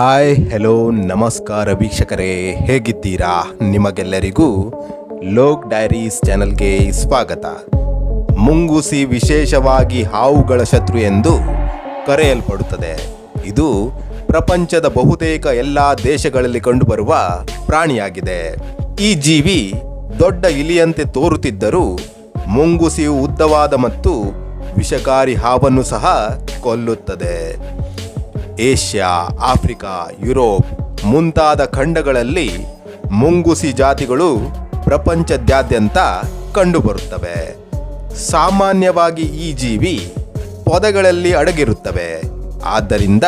Hi hello ನಮಸ್ಕಾರ ವೀಕ್ಷಕರೇ, ಹೇಗಿದ್ದೀರಾ? ನಿಮಗೆಲ್ಲರಿಗೂ ಲೋಕ್ ಡೈರೀಸ್ ಚಾನಲ್ಗೆ ಸ್ವಾಗತ. ಮುಂಗುಸಿ ವಿಶೇಷವಾಗಿ ಹಾವುಗಳ ಶತ್ರು ಎಂದು ಕರೆಯಲ್ಪಡುತ್ತದೆ. ಇದು ಪ್ರಪಂಚದ ಬಹುತೇಕ ಎಲ್ಲ ದೇಶಗಳಲ್ಲಿ ಕಂಡುಬರುವ ಪ್ರಾಣಿಯಾಗಿದೆ. ಈ ಜೀವಿ ದೊಡ್ಡ ಇಲಿಯಂತೆ ತೋರುತ್ತಿದ್ದರೂ ಮುಂಗುಸಿಯು ಉದ್ದವಾದ ಮತ್ತು ವಿಷಕಾರಿ ಹಾವನ್ನು ಸಹ ಕೊಲ್ಲುತ್ತದೆ. ಏಷ್ಯಾ, ಆಫ್ರಿಕಾ, ಯುರೋಪ್ ಮುಂತಾದ ಖಂಡಗಳಲ್ಲಿ ಮುಂಗುಸಿ ಜಾತಿಗಳು ಪ್ರಪಂಚದಾದ್ಯಂತ ಕಂಡುಬರುತ್ತವೆ. ಸಾಮಾನ್ಯವಾಗಿ ಈ ಜೀವಿ ಪೊದೆಗಳಲ್ಲಿ ಅಡಗಿರುತ್ತವೆ. ಆದ್ದರಿಂದ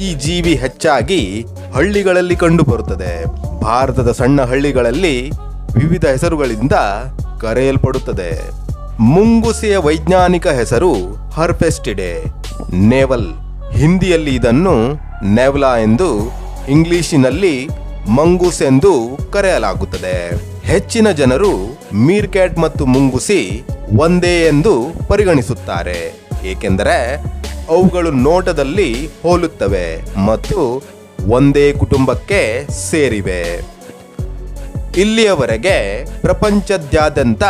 ಈ ಜೀವಿ ಹೆಚ್ಚಾಗಿ ಹಳ್ಳಿಗಳಲ್ಲಿ ಕಂಡುಬರುತ್ತದೆ. ಭಾರತದ ಸಣ್ಣ ಹಳ್ಳಿಗಳಲ್ಲಿ ವಿವಿಧ ಹೆಸರುಗಳಿಂದ ಕರೆಯಲ್ಪಡುತ್ತದೆ. ಮುಂಗುಸಿಯ ವೈಜ್ಞಾನಿಕ ಹೆಸರು ಹರ್ಪೆಸ್ಟಿಡೆ ನೇವಲ್. ಹಿಂದಿಯಲ್ಲಿ ಇದನ್ನು ನೆವ್ಲಾ ಎಂದು ಇಂಗ್ಲಿಶಿನಲ್ಲಿ ಮಂಗೂಸ್ ಎಂದು ಕರೆಯಲಾಗುತ್ತದೆ. ಹೆಚ್ಚಿನ ಜನರು ಮೀರ್ಕ್ಯಾಟ್ ಮತ್ತು ಮುಂಗುಸಿ ಒಂದೇ ಎಂದು ಪರಿಗಣಿಸುತ್ತಾರೆ. ಏಕೆಂದರೆ ಅವುಗಳು ನೋಟದಲ್ಲಿ ಹೋಲುತ್ತವೆ ಮತ್ತು ಒಂದೇ ಕುಟುಂಬಕ್ಕೆ ಸೇರಿವೆ. ಇಲ್ಲಿಯವರೆಗೆ ಪ್ರಪಂಚದಾದ್ಯಂತ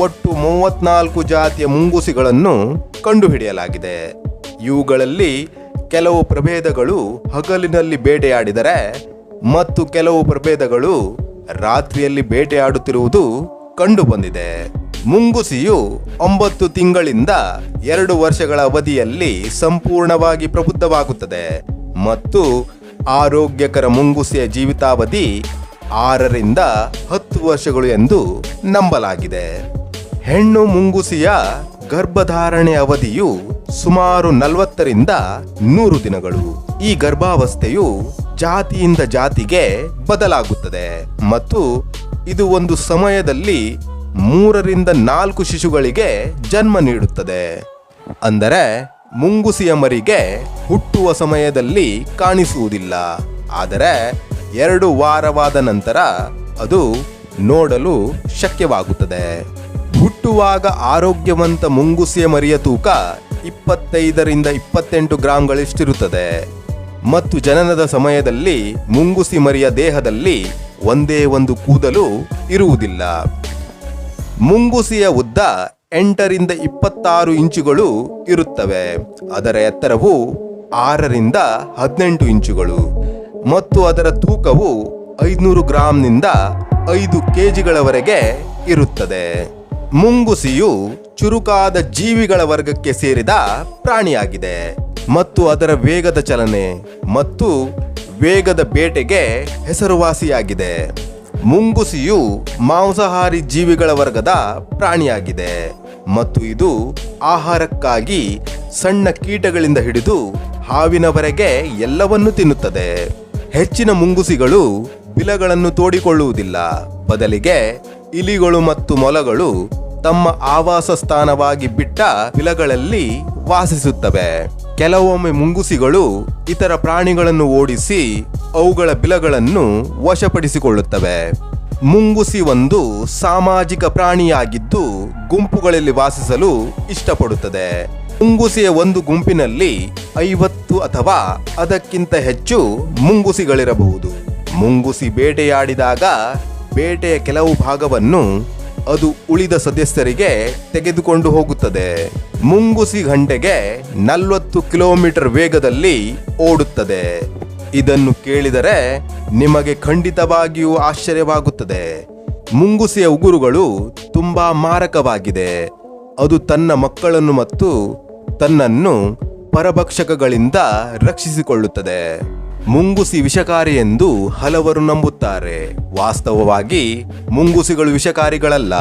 ಒಟ್ಟು ಮೂವತ್ನಾಲ್ಕು ಜಾತಿಯ ಮುಂಗುಸಿಗಳನ್ನು ಕಂಡುಹಿಡಿಯಲಾಗಿದೆ. ಇವುಗಳಲ್ಲಿ ಕೆಲವು ಪ್ರಭೇದಗಳು ಹಗಲಿನಲ್ಲಿ ಬೇಟೆಯಾಡಿದರೆ ಮತ್ತು ಕೆಲವು ಪ್ರಭೇದಗಳು ರಾತ್ರಿಯಲ್ಲಿ ಬೇಟೆಯಾಡುತ್ತಿರುವುದು ಕಂಡುಬಂದಿದೆ. ಮುಂಗುಸಿಯು ಒಂಬತ್ತು ತಿಂಗಳಿಂದ ಎರಡು ವರ್ಷಗಳ ಅವಧಿಯಲ್ಲಿ ಸಂಪೂರ್ಣವಾಗಿ ಪ್ರಬುದ್ಧವಾಗುತ್ತದೆ ಮತ್ತು ಆರೋಗ್ಯಕರ ಮುಂಗುಸಿಯ ಜೀವಿತಾವಧಿ ಆರರಿಂದ ಹತ್ತು ವರ್ಷಗಳು ಎಂದು ನಂಬಲಾಗಿದೆ. ಹೆಣ್ಣು ಮುಂಗುಸಿಯ ಗರ್ಭಧಾರಣೆ ಅವಧಿಯು ಸುಮಾರು ನಲವತ್ತರಿಂದ ನೂರು ದಿನಗಳು. ಈ ಗರ್ಭಾವಸ್ಥೆಯು ಜಾತಿಯಿಂದ ಜಾತಿಗೆ ಬದಲಾಗುತ್ತದೆ. ಮತ್ತು ಇದು ಒಂದು ಸಮಯದಲ್ಲಿ ಮೂರರಿಂದ ನಾಲ್ಕು ಶಿಶುಗಳಿಗೆ ಜನ್ಮ ನೀಡುತ್ತದೆ. ಅಂದರೆ ಮುಂಗುಸಿಯ ಮರಿಗೆ ಹುಟ್ಟುವ ಸಮಯದಲ್ಲಿ ಕಾಣಿಸುವುದಿಲ್ಲ. ಆದರೆ ಎರಡು ವಾರವಾದ ನಂತರ ಅದು ನೋಡಲು ಶಕ್ಯವಾಗುತ್ತದೆ. ಹುಟ್ಟುವಾಗ ಆರೋಗ್ಯವಂತ ಮುಂಗುಸಿಯ ಮರಿಯ ತೂಕ ಇಪ್ಪತ್ತೈದರಿಂದ ಇಪ್ಪತ್ತೆಂಟು ಗ್ರಾಂಗಳಷ್ಟಿರುತ್ತದೆ. ಮತ್ತು ಜನನದ ಸಮಯದಲ್ಲಿ ಮುಂಗುಸಿ ಮರಿಯ ದೇಹದಲ್ಲಿ ಒಂದೇ ಒಂದು ಕೂದಲು ಇರುವುದಿಲ್ಲ. ಮುಂಗುಸಿಯ ಉದ್ದ ಎಂಟರಿಂದ ಇಪ್ಪತ್ತಾರು ಇಂಚುಗಳು ಇರುತ್ತವೆ. ಅದರ ಎತ್ತರವು ಆರರಿಂದ ಹದಿನೆಂಟು ಇಂಚುಗಳು. ಮತ್ತು ಅದರ ತೂಕವು ಐದುನೂರು ಗ್ರಾಂನಿಂದ ಐದು ಕೆಜಿಗಳವರೆಗೆ ಇರುತ್ತದೆ. ಮುಂಗುಸಿಯು ಚುರುಕಾದ ಜೀವಿಗಳ ವರ್ಗಕ್ಕೆ ಸೇರಿದ ಪ್ರಾಣಿಯಾಗಿದೆ. ಮತ್ತು ಅದರ ವೇಗದ ಚಲನೆ ಮತ್ತು ವೇಗದ ಬೇಟೆಗೆ ಹೆಸರುವಾಸಿಯಾಗಿದೆ. ಮುಂಗುಸಿಯು ಮಾಂಸಾಹಾರಿ ಜೀವಿಗಳ ವರ್ಗದ ಪ್ರಾಣಿಯಾಗಿದೆ. ಮತ್ತು ಇದು ಆಹಾರಕ್ಕಾಗಿ ಸಣ್ಣ ಕೀಟಗಳಿಂದ ಹಿಡಿದು ಹಾವಿನವರೆಗೆ ಎಲ್ಲವನ್ನೂ ತಿನ್ನುತ್ತದೆ. ಹೆಚ್ಚಿನ ಮುಂಗುಸಿಗಳು ಬಿಲಗಳನ್ನು ತೋಡಿಕೊಳ್ಳುವುದಿಲ್ಲ. ಬದಲಿಗೆ ಇಲಿಗಳು ಮತ್ತು ಮೊಲಗಳು ತಮ್ಮ ಆವಾಸ ಸ್ಥಾನವಾಗಿ ಬಿಟ್ಟ ಬಿಲಗಳಲ್ಲಿ ವಾಸಿಸುತ್ತವೆ. ಕೆಲವೊಮ್ಮೆ ಮುಂಗುಸಿಗಳು ಇತರ ಪ್ರಾಣಿಗಳನ್ನು ಓಡಿಸಿ ಅವುಗಳ ಬಿಲಗಳನ್ನು ವಶಪಡಿಸಿಕೊಳ್ಳುತ್ತವೆ. ಮುಂಗುಸಿ ಒಂದು ಸಾಮಾಜಿಕ ಪ್ರಾಣಿಯಾಗಿದ್ದು ಗುಂಪುಗಳಲ್ಲಿ ವಾಸಿಸಲು ಇಷ್ಟಪಡುತ್ತದೆ. ಮುಂಗುಸಿಯ ಒಂದು ಗುಂಪಿನಲ್ಲಿ ಐವತ್ತು ಅಥವಾ ಅದಕ್ಕಿಂತ ಹೆಚ್ಚು ಮುಂಗುಸಿಗಳಿರಬಹುದು. ಮುಂಗುಸಿ ಬೇಟೆಯಾಡಿದಾಗ ಬೇಟೆಯ ಕೆಲವು ಭಾಗವನ್ನು ಅದು ಉಳಿದ ಸದಸ್ಯರಿಗೆ ತೆಗೆದುಕೊಂಡು ಹೋಗುತ್ತದೆ. ಮುಂಗುಸಿ ಗಂಟೆಗೆ ನಲವತ್ತು ಕಿಲೋಮೀಟರ್ ವೇಗದಲ್ಲಿ ಓಡುತ್ತದೆ. ಇದನ್ನು ಕೇಳಿದರೆ ನಿಮಗೆ ಖಂಡಿತವಾಗಿಯೂ ಆಶ್ಚರ್ಯವಾಗುತ್ತದೆ. ಮುಂಗುಸಿಯ ಉಗುರುಗಳು ತುಂಬಾ ಮಾರಕವಾಗಿದೆ. ಅದು ತನ್ನ ಮಕ್ಕಳನ್ನು ಮತ್ತು ತನ್ನನ್ನು ಪರಭಕ್ಷಕಗಳಿಂದ ರಕ್ಷಿಸಿಕೊಳ್ಳುತ್ತದೆ. ಮುಂಗುಸಿ ವಿಷಕಾರಿ ಎಂದು ಹಲವರು ನಂಬುತ್ತಾರೆ. ವಾಸ್ತವವಾಗಿ ಮುಂಗುಸಿಗಳು ವಿಷಕಾರಿಗಳಲ್ಲ.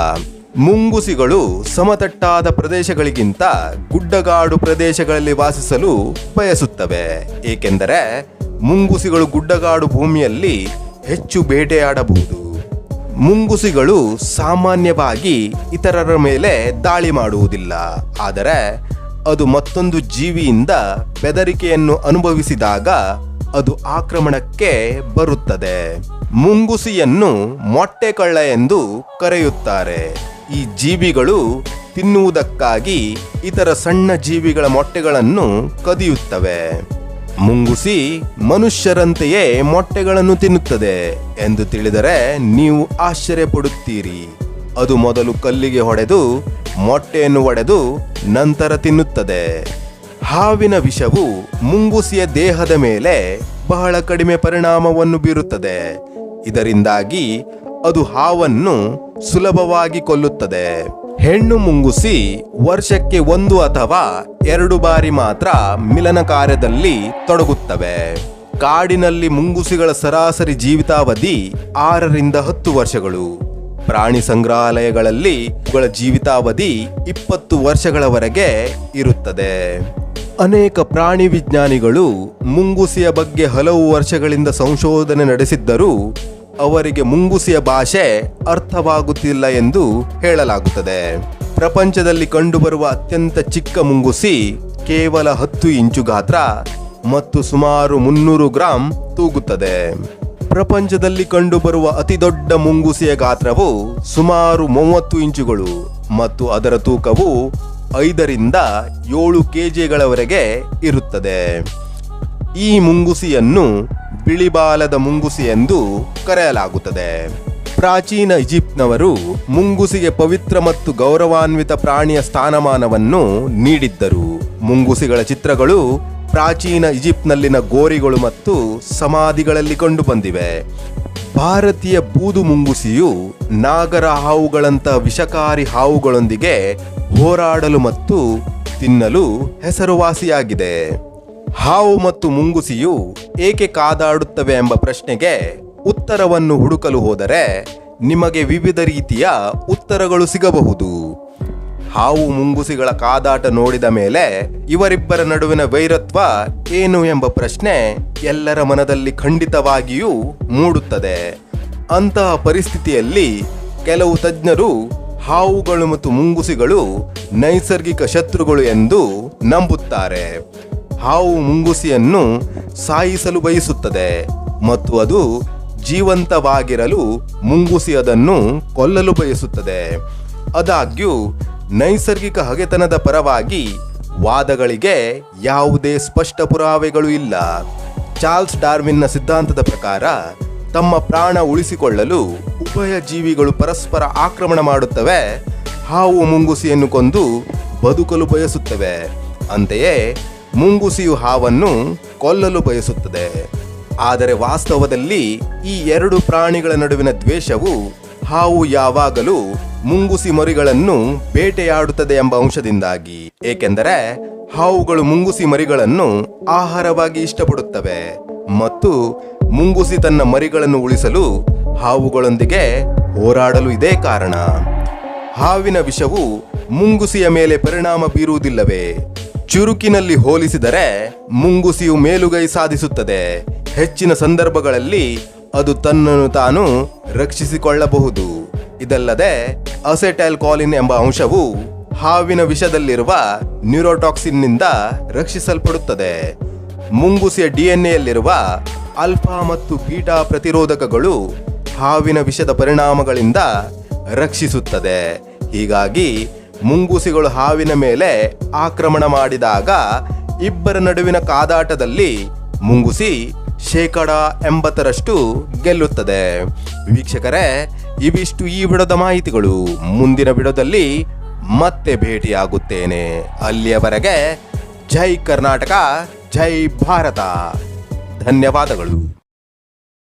ಮುಂಗುಸಿಗಳು ಸಮತಟ್ಟಾದ ಪ್ರದೇಶಗಳಿಗಿಂತ ಗುಡ್ಡಗಾಡು ಪ್ರದೇಶಗಳಲ್ಲಿ ವಾಸಿಸಲು ಬಯಸುತ್ತವೆ. ಏಕೆಂದರೆ ಮುಂಗುಸಿಗಳು ಗುಡ್ಡಗಾಡು ಭೂಮಿಯಲ್ಲಿ ಹೆಚ್ಚು ಬೇಟೆಯಾಡಬಹುದು. ಮುಂಗುಸಿಗಳು ಸಾಮಾನ್ಯವಾಗಿ ಇತರರ ಮೇಲೆ ದಾಳಿ ಮಾಡುವುದಿಲ್ಲ. ಆದರೆ ಅದು ಮತ್ತೊಂದು ಜೀವಿಯಿಂದ ಬೆದರಿಕೆಯನ್ನು ಅನುಭವಿಸಿದಾಗ ಅದು ಆಕ್ರಮಣಕ್ಕೆ ಬರುತ್ತದೆ. ಮುಂಗುಸಿಯನ್ನು ಮೊಟ್ಟೆ ಕಳ್ಳ ಎಂದು ಕರೆಯುತ್ತಾರೆ. ಈ ಜೀವಿಗಳು ತಿನ್ನುವುದಕ್ಕಾಗಿ ಇತರ ಸಣ್ಣ ಜೀವಿಗಳ ಮೊಟ್ಟೆಗಳನ್ನು ಕದಿಯುತ್ತವೆ. ಮುಂಗುಸಿ ಮನುಷ್ಯರಂತೆಯೇ ಮೊಟ್ಟೆಗಳನ್ನು ತಿನ್ನುತ್ತದೆ ಎಂದು ತಿಳಿದರೆ ನೀವು ಆಶ್ಚರ್ಯಪಡುತ್ತೀರಿ. ಅದು ಮೊದಲು ಕಲ್ಲಿಗೆ ಹೊಡೆದು ಮೊಟ್ಟೆಯನ್ನು ಒಡೆದು ನಂತರ ತಿನ್ನುತ್ತದೆ. ಹಾವಿನ ವಿಷವು ಮುಂಗುಸಿಯ ದೇಹದ ಮೇಲೆ ಬಹಳ ಕಡಿಮೆ ಪರಿಣಾಮವನ್ನು ಬೀರುತ್ತದೆ. ಇದರಿಂದಾಗಿ ಅದು ಹಾವನ್ನು ಸುಲಭವಾಗಿ ಕೊಲ್ಲುತ್ತದೆ. ಹೆಣ್ಣು ಮುಂಗುಸಿ ವರ್ಷಕ್ಕೆ ಒಂದು ಅಥವಾ ಎರಡು ಬಾರಿ ಮಾತ್ರ ಮಿಲನ ಕಾರ್ಯದಲ್ಲಿ ತೊಡಗುತ್ತವೆ. ಕಾಡಿನಲ್ಲಿ ಮುಂಗುಸಿಗಳ ಸರಾಸರಿ ಜೀವಿತಾವಧಿ ಆರರಿಂದ ಹತ್ತು ವರ್ಷಗಳು. ಪ್ರಾಣಿ ಸಂಗ್ರಹಾಲಯಗಳಲ್ಲಿ ಇವುಗಳ ಜೀವಿತಾವಧಿ ಇಪ್ಪತ್ತು ವರ್ಷಗಳವರೆಗೆ ಇರುತ್ತದೆ. ಅನೇಕ ಪ್ರಾಣಿ ವಿಜ್ಞಾನಿಗಳು ಮುಂಗುಸಿಯ ಬಗ್ಗೆ ಹಲವು ವರ್ಷಗಳಿಂದ ಸಂಶೋಧನೆ ನಡೆಸಿದ್ದರೂ ಅವರಿಗೆ ಮುಂಗುಸಿಯ ಭಾಷೆ ಅರ್ಥವಾಗುತ್ತಿಲ್ಲ ಎಂದು ಹೇಳಲಾಗುತ್ತದೆ. ಪ್ರಪಂಚದಲ್ಲಿ ಕಂಡುಬರುವ ಅತ್ಯಂತ ಚಿಕ್ಕ ಮುಂಗುಸಿ ಕೇವಲ ಹತ್ತು ಇಂಚು ಗಾತ್ರ ಮತ್ತು ಸುಮಾರು ಮುನ್ನೂರು ಗ್ರಾಂ ತೂಗುತ್ತದೆ. ಪ್ರಪಂಚದಲ್ಲಿ ಕಂಡುಬರುವ ಅತಿ ದೊಡ್ಡ ಮುಂಗುಸಿಯ ಗಾತ್ರವು ಸುಮಾರು ಮೂವತ್ತು ಇಂಚುಗಳು ಮತ್ತು ಅದರ ತೂಕವು ಐದರಿಂದ ಏಳು ಕೆ ಜಿಗಳವರೆಗೆ ಇರುತ್ತದೆ. ಈ ಮುಂಗುಸಿಯನ್ನು ಬಿಳಿಬಾಲದ ಮುಂಗುಸಿ ಎಂದು ಕರೆಯಲಾಗುತ್ತದೆ. ಪ್ರಾಚೀನ ಈಜಿಪ್ಟ್ನವರು ಮುಂಗುಸಿಗೆ ಪವಿತ್ರ ಮತ್ತು ಗೌರವಾನ್ವಿತ ಪ್ರಾಣಿಯ ಸ್ಥಾನಮಾನವನ್ನು ನೀಡಿದ್ದರು. ಮುಂಗುಸಿಗಳ ಚಿತ್ರಗಳು ಪ್ರಾಚೀನ ಈಜಿಪ್ಟ್ನಲ್ಲಿನ ಗೋರಿಗಳು ಮತ್ತು ಸಮಾಧಿಗಳಲ್ಲಿ ಕಂಡುಬಂದಿವೆ. ಭಾರತೀಯ ಬೂದು ಮುಂಗುಸಿಯು ನಾಗರ ಹಾವುಗಳಂಥ ವಿಷಕಾರಿ ಹಾವುಗಳೊಂದಿಗೆ ಹೋರಾಡಲು ಮತ್ತು ತಿನ್ನಲು ಹೆಸರುವಾಸಿಯಾಗಿದೆ. ಹಾವು ಮತ್ತು ಮುಂಗುಸಿಯು ಏಕೆ ಕಾದಾಡುತ್ತವೆ ಎಂಬ ಪ್ರಶ್ನೆಗೆ ಉತ್ತರವನ್ನು ಹುಡುಕಲು ಹೋದರೆ ನಿಮಗೆ ವಿವಿಧ ರೀತಿಯ ಉತ್ತರಗಳು ಸಿಗಬಹುದು. ಹಾವು ಮುಂಗುಸಿಗಳ ಕಾದಾಟ ನೋಡಿದ ಮೇಲೆ ಇವರಿಬ್ಬರ ನಡುವಿನ ವೈರತ್ವ ಏನು ಎಂಬ ಪ್ರಶ್ನೆ ಎಲ್ಲರ ಮನದಲ್ಲಿ ಖಂಡಿತವಾಗಿಯೂ ಮೂಡುತ್ತದೆ. ಅಂತಹ ಪರಿಸ್ಥಿತಿಯಲ್ಲಿ ಕೆಲವು ತಜ್ಞರು ಹಾವುಗಳು ಮತ್ತು ಮುಂಗುಸಿಗಳು ನೈಸರ್ಗಿಕ ಶತ್ರುಗಳು ಎಂದು ನಂಬುತ್ತಾರೆ. ಹಾವು ಮುಂಗುಸಿಯನ್ನು ಸಾಯಿಸಲು ಬಯಸುತ್ತದೆ ಮತ್ತು ಅದು ಜೀವಂತವಾಗಿರಲು ಮುಂಗುಸಿ ಅದನ್ನು ಕೊಲ್ಲಲು ಬಯಸುತ್ತದೆ. ಆದಾಗ್ಯೂ ನೈಸರ್ಗಿಕ ಹಗೆತನದ ಪರವಾಗಿ ವಾದಗಳಿಗೆ ಯಾವುದೇ ಸ್ಪಷ್ಟ ಪುರಾವೆಗಳು ಇಲ್ಲ. ಚಾರ್ಲ್ಸ್ ಡಾರ್ವಿನ್ನ ಸಿದ್ಧಾಂತದ ಪ್ರಕಾರ ತಮ್ಮ ಪ್ರಾಣ ಉಳಿಸಿಕೊಳ್ಳಲು ಉಭಯ ಜೀವಿಗಳು ಪರಸ್ಪರ ಆಕ್ರಮಣ ಮಾಡುತ್ತವೆ, ಹಾವು ಮುಂಗುಸಿಯನ್ನು ಕೊಂದು ಬದುಕಲು ಬಯಸುತ್ತವೆ. ಅಂತೆಯೇ ಮುಂಗುಸಿಯು ಹಾವನ್ನು ಕೊಲ್ಲಲು ಬಯಸುತ್ತದೆ. ಆದರೆ ವಾಸ್ತವದಲ್ಲಿ ಈ ಎರಡು ಪ್ರಾಣಿಗಳ ನಡುವಿನ ದ್ವೇಷವು ಹಾವು ಯಾವಾಗಲೂ ಮುಂಗುಸಿ ಮರಿಗಳನ್ನು ಬೇಟೆಯಾಡುತ್ತದೆ ಎಂಬ ಅಂಶದಿಂದಾಗಿ, ಏಕೆಂದರೆ ಹಾವುಗಳು ಮುಂಗುಸಿ ಮರಿಗಳನ್ನು ಆಹಾರವಾಗಿ ಇಷ್ಟಪಡುತ್ತವೆ ಮತ್ತು ಮುಂಗುಸಿ ತನ್ನ ಮರಿಗಳನ್ನು ಉಳಿಸಲು ಹಾವುಗಳೊಂದಿಗೆ ಹೋರಾಡಲು ಇದೇ ಕಾರಣ. ಹಾವಿನ ವಿಷವು ಮುಂಗುಸಿಯ ಮೇಲೆ ಪರಿಣಾಮ ಬೀರುವುದಿಲ್ಲವೇ? ಚುರುಕಿನಲ್ಲಿ ಹೋಲಿಸಿದರೆ ಮುಂಗುಸಿಯು ಮೇಲುಗೈ ಸಾಧಿಸುತ್ತದೆ. ಹೆಚ್ಚಿನ ಸಂದರ್ಭಗಳಲ್ಲಿ ಅದು ತನ್ನನ್ನು ತಾನು ರಕ್ಷಿಸಿಕೊಳ್ಳಬಹುದು. ಇದಲ್ಲದೆ ಅಸೆಟೈಲ್ ಕಾಲಿನ್ ಎಂಬ ಅಂಶವು ಹಾವಿನ ವಿಷದಲ್ಲಿರುವ ನ್ಯೂರೋಟಾಕ್ಸಿನ್ನಿಂದ ರಕ್ಷಿಸಲ್ಪಡುತ್ತದೆ. ಮುಂಗುಸಿಯ ಡಿಎನ್ಎಯಲ್ಲಿರುವ ಅಲ್ಫಾ ಮತ್ತು ಬೀಟಾ ಪ್ರತಿರೋಧಕಗಳು ಹಾವಿನ ವಿಷದ ಪರಿಣಾಮಗಳಿಂದ ರಕ್ಷಿಸುತ್ತದೆ. ಹೀಗಾಗಿ ಮುಂಗುಸಿಗಳು ಹಾವಿನ ಮೇಲೆ ಆಕ್ರಮಣ ಮಾಡಿದಾಗ ಇಬ್ಬರ ನಡುವಿನ ಕಾದಾಟದಲ್ಲಿ ಮುಂಗುಸಿ ಶೇಕಡ ಎಂಬತ್ತರಷ್ಟು ಗೆಲ್ಲುತ್ತದೆ. ವೀಕ್ಷಕರೇ ಇವಿಷ್ಟು ಈ ಬಿಡದ ಮಾಹಿತಿಗಳು. ಮುಂದಿನ ಬಿಡದಲ್ಲಿ ಮತ್ತೆ ಭೇಟಿಯಾಗುತ್ತೇನೆ. ಅಲ್ಲಿಯವರೆಗೆ ಜೈ ಕರ್ನಾಟಕ ಜೈ ಭಾರತ. ಧನ್ಯವಾದಗಳು.